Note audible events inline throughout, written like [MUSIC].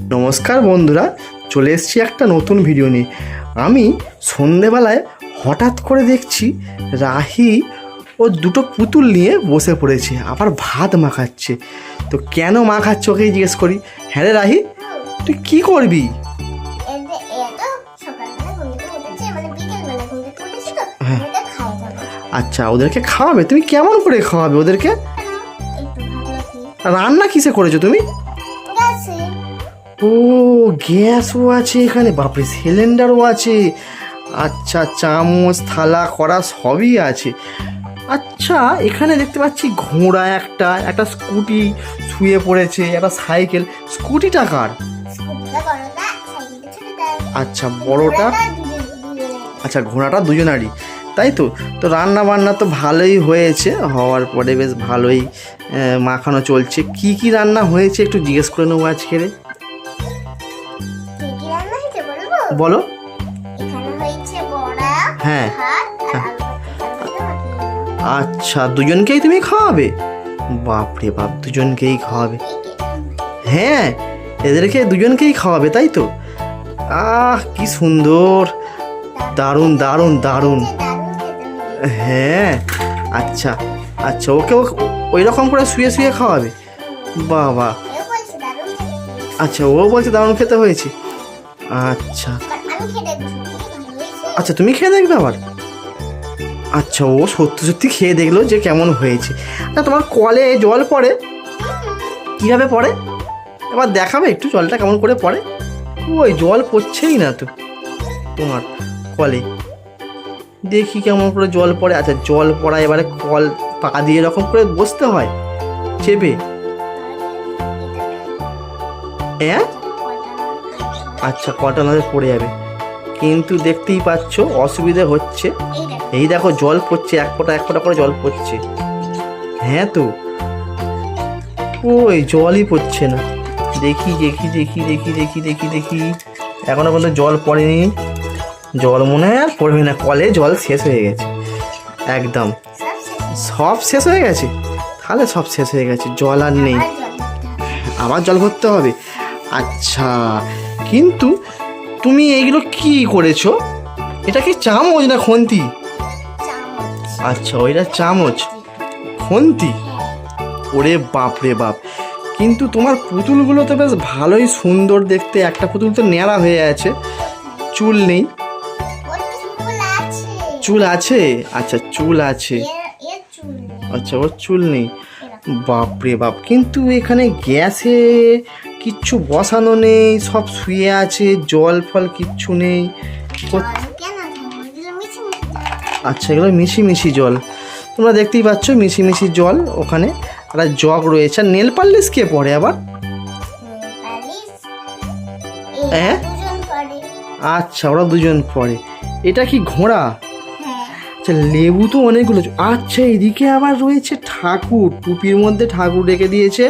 নমস্কার বন্ধুরা চলে এসেছি একটা নতুন ভিডিও নিয়ে। আমি সন্ধেবেলায় হঠাৎ করে দেখছি রাহি ও দুটো পুতুল নিয়ে বসে পড়েছে আবার ভাত মাখাচ্ছে। তো কেন মাখাচ্ছে ওকেই জিজ্ঞেস করি। হ্যাঁ রে রাহি তুই কি করবি? মানে হ্যাঁ। আচ্ছা ওদেরকে খাওয়াবে? তুমি কেমন করে খাওয়াবে ওদেরকে? রান্না কিসে করেছ তুমি? ও গ্যাসও আছে এখানে বাপরে সিলিন্ডারও আছে। আচ্ছা চামচ থালা কড়া সবই আছে। আচ্ছা এখানে দেখতে পাচ্ছি ঘোড়া একটা একটা স্কুটি শুয়ে পড়েছে একটা সাইকেল। স্কুটিটা কার? আচ্ছা বড়টা? আচ্ছা ঘোড়াটা দুজনারই। তাই তো? তো রান্না বান্না তো ভালোই হয়েছে হওয়ার পরে বেশ ভালোই মাখানো চলছে। কি কি রান্না হয়েছে একটু জিজ্ঞেস করে নেব আজকে বলো হ্যাঁ। ভর্তা, আচ্ছা দুজনকেই তুমি খাওয়াবে? বাপরে বাপ দুজনকেই খাওয়াবে। হ্যাঁ এদেরকে দুজনকেই খাওয়াবে তাই তো? আহ কি সুন্দর। দারুণ দারুণ দারুণ। হ্যাঁ আচ্ছা আচ্ছা ওকে ওই রকম করে শুয়ে শুয়ে খাওয়াবে। বাবা। আচ্ছা ও বলছে দারুণ খেতে হয়েছে। আচ্ছা। আচ্ছা তুমি খেয়ে দেখবে আবার? আচ্ছা ও সত্যি সত্যি খেয়ে দেখল যে কেমন হয়েছে। আচ্ছা তোমার কলে জল পড়ে। কীভাবে পড়ে? এবার দেখাবে একটু জলটা কেমন করে পড়ে। ওই জল পড়ছেই না তো তোমার কলে। দেখি কেমন করে জল পড়ে। আচ্ছা জল পড়া এবারে কল পা দিয়ে এরকম করে বসতে হয়। চেপে। হ্যাঁ? আচ্ছা কটা নজর পড়ে যাবে? কিন্তু দেখতেই পাচ্ছ, অসুবিধে হচ্ছে। এই দেখো, জল পড়ছে, এক ফোঁটা এক ফোঁটা করে জল পড়ছে। হ্যাঁ তো? ওই, জলই পড়ছে না। দেখি দেখি দেখি দেখি দেখি দেখি দেখি। এখনও পর্যন্ত জল পড়েনি। জল মনে হয় আর পড়বে না। কলে জল শেষ হয়ে গেছে। একদম। সব শেষ হয়ে গেছে? তাহলে সব শেষ হয়ে গেছে। জল আর নেই। আবার জল ভরতে হবে? আচ্ছা। কিন্তু তুমি এইগুলো কি করেছ? এটা কি চামচ না খন্তি? আচ্ছা ওইটা চামচ। খন্তি? ওরে বাপ রে বাপ। কিন্তু তোমার পুতুলগুলো তো বেশ ভালোই সুন্দর দেখতে। একটা পুতুল তো ন্যাড়া হয়ে আছে। চুল নেই। চুল আছে? আচ্ছা চুল আছে। আচ্ছা ওর চুল নেই। এরকম। বাপ রে বাপ। কিন্তু এখানে গ্যাসে কিচ্ছু বসানো নেই সব শুয়ে আছে জল ফল কিচ্ছু নেই। আচ্ছা এগুলো মিশি মিশি জল। তোমরা দেখতেই পাচ্ছ মিশি মিশি জল ওখানে একটা জগ রয়েছে। আর নেল পালিশ কে পড়ে আবার? হ্যাঁ? আচ্ছা ওরা দুজন পড়ে এটা কি ঘোড়া? হ্যাঁ। আচ্ছা লেবু তো অনেকগুলো। আচ্ছা এদিকে আবার রয়েছে ঠাকুর। টুপির মধ্যে ঠাকুর রেখে দিয়েছে।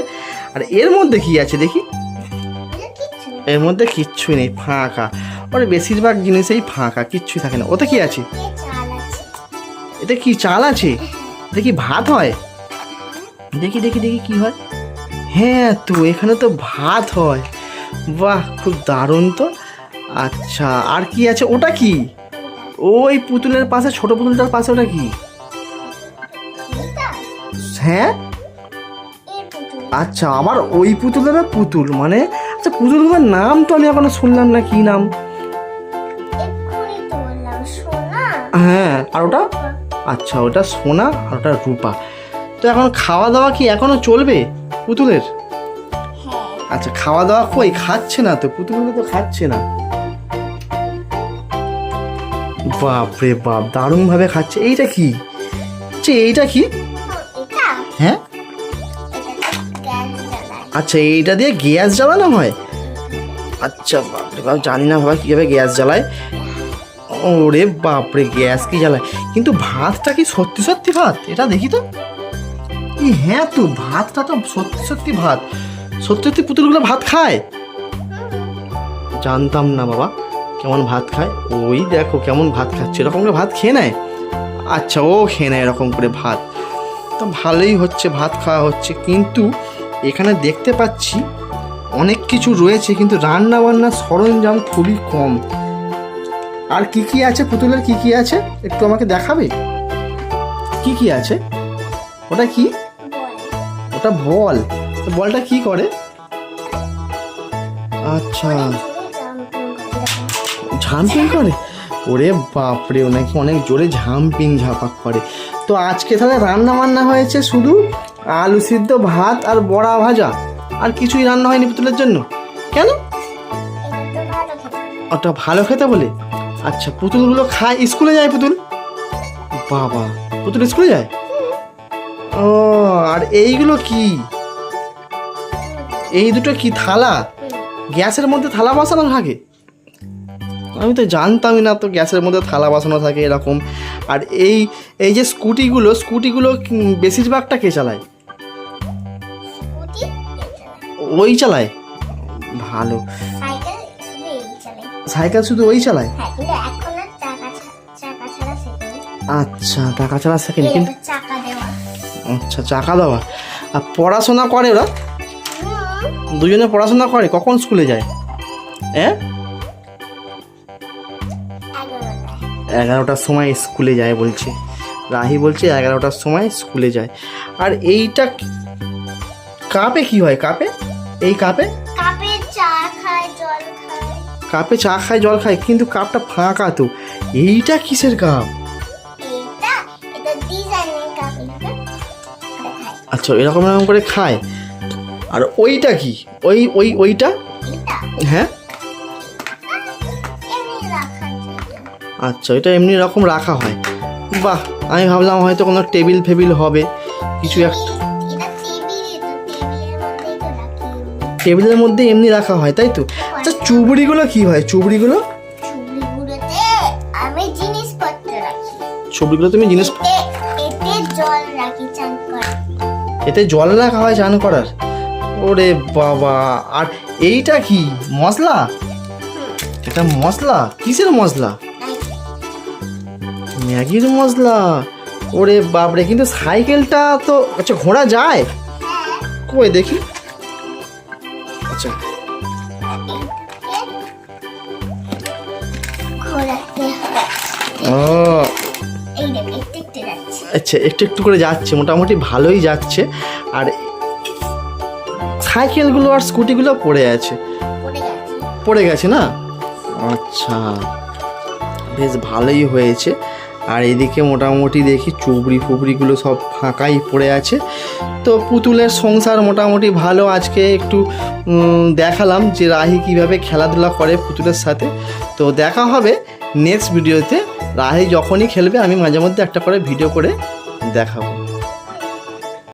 আর এর মধ্যে কি আছে দেখি। এর মধ্যে কিচ্ছুই নেই ফাঁকা। ওর বেশিরভাগ জিনিসেই ফাঁকা কিচ্ছুই থাকে না। ওতে কি আছে। এতে কি চাল আছে? [LAUGHS] দেখি ভাত হয়? দেখি দেখি দেখি কি হয়। হ্যাঁ তো এখানে তো ভাত হয়। বাহ খুব দারুণ তো। আচ্ছা আর কি আছে? ওটা কি? ওই পুতুলের পাশে ছোট পুতুলটার পাশে ওটা কি? হ্যাঁ। আচ্ছা আমার ওই পুতুলের পুতুল মানে? আচ্ছা পুতুল পুতুলগুলোর নাম তো আমি এখনও শুনলাম না কি নাম। হ্যাঁ আর ওটা? আচ্ছা ওটা সোনা আর ওটা রূপা। তো এখন খাওয়া দাওয়া কি এখনও চলবে পুতুলের? হ্যাঁ। আচ্ছা খাওয়া দাওয়া কই? খাচ্ছে না তো পুতুলগুলো তো খাচ্ছে না। বাপ রে বাপ দারুণ ভাবে খাচ্ছে। এইটা কি? এইটা কি? হ্যাঁ। আচ্ছা এইটা দিয়ে গ্যাস জ্বালানো হয়? আচ্ছা জানি না বাবা কীভাবে গ্যাস জ্বালায়। ওরে বাপরে, গ্যাস কি জ্বালায়? কিন্তু ভাতটা কি সত্যি সত্যি ভাত? এটা দেখি তো। হ্যাঁ তো, ভাতটা তো সত্যি সত্যি ভাত। সত্যি সত্যি পুতুলগুলো ভাত খায়? জানতাম না বাবা, কেমন ভাত খায়। ওই দেখো কেমন ভাত খাচ্ছে, এরকম করে ভাত খেয়ে নেয়? আচ্ছা ও খেয়ে নেয় এরকম করে ভাত। তো ভালোই হচ্ছে, ভাত খাওয়া হচ্ছে। কিন্তু এখানে দেখতে পাচ্ছি অনেক কিছু রয়েছে, কিন্তু রান্না বান্নার সরঞ্জাম খুবই কম। আর কি কি আছে? পুতুলের কি কি আছে? একটু আমাকে দেখাবে? কি কি আছে? ওটা কি? ওটা বল। বলটা কি করে? আচ্ছা। ঝাম্পিং করে? ওরে বাপরে ও নাকি অনেক জোরে ঝাম্পিং ঝাপাক করে। তো আজকে তাহলে রান্না বান্না হয়েছে শুধু আলু সিদ্ধ, ভাত আর বড়া ভাজা। আর কিছুই রান্না হয়নি পুতুলের জন্য? কেন? ওটা ভালো খেতে বলে? আচ্ছা পুতুলগুলো খায়, স্কুলে যায় পুতুল? বাবা, পুতুল স্কুলে যায়? ও, আর এইগুলো কি? এই দুটো কি থালা? গ্যাসের মধ্যে থালা বসানো থাকে আমি তো জানতামই না তো গ্যাসের মধ্যে থালা বসানো থাকে এরকম। আর এই এই যে স্কুটিগুলো স্কুটিগুলো বেশিরভাগটা কে চালায়? ওই চালায়? ভালো। সাইকেল শুধু ওই চালায়? হ্যাঁ ছাড়া আচ্ছা টাকা চালা সেকেন্ড কিন্তু আচ্ছা চাকা দেওয়া। আর পড়াশোনা করে ওরা? দুজনে পড়াশোনা করে কখন স্কুলে যায়? হ্যাঁ এগারোটার সময় স্কুলে যায় বলছে। রাহি বলছে এগারোটার সময় স্কুলে যায়। আর এইটা কাপে কি হয়? কাপে? এই কাপে? কাপে চা খায় জল খায়। কাপে চা খায় জল খায় কিন্তু কাপটা ফাঁকা তো। এইটা কিসের কাপ? আচ্ছা এরকম এরকম করে খায়। আর ওইটা কি? ওই ওই ওইটা? হ্যাঁ? আচ্ছা এটা এমনি রকম রাখা হয়। বাহ আমি ভাবলাম হয়তো কোনো টেবিল ফেবিল হবে। কিছু এক টেবিলের মধ্যে এমনি রাখা হয় তাই তো? আচ্ছা চুবড়িগুলো কি হয়? চুবড়িগুলো? চুবড়িগুলো তুমি জিনিস এতে জল রাখা হয় চান করার? ওরে বাবা আর এইটা কি? মশলা? এটা মশলা? কিসের মশলা? ম্যাগির মশলা? ওরে বাপরে, কিন্তু সাইকেলটা তো আচ্ছা ঘোড়া যায়? কই দেখি। আচ্ছা। ও। আচ্ছা একটু একটু করে যাচ্ছে, মোটামুটি ভালোই যাচ্ছে। আর সাইকেলগুলো আর স্কুটিগুলো পড়ে আছে। পড়ে গেছে না? আচ্ছা। বেশ ভালোই হয়েছে। আর এদিকে মোটামুটি দেখি চুবড়ি ফুবড়িগুলো সব ফাঁকাই পড়ে আছে। তো পুতুলের সংসার মোটামুটি ভালো, আজকে একটু দেখালাম যে রাহি কীভাবে খেলাধুলা করে পুতুলের সাথে। তো দেখা হবে নেক্সট ভিডিওতে রাহি যখনই খেলবে, আমি মাঝে মধ্যে একটা করে ভিডিও করে দেখাবো।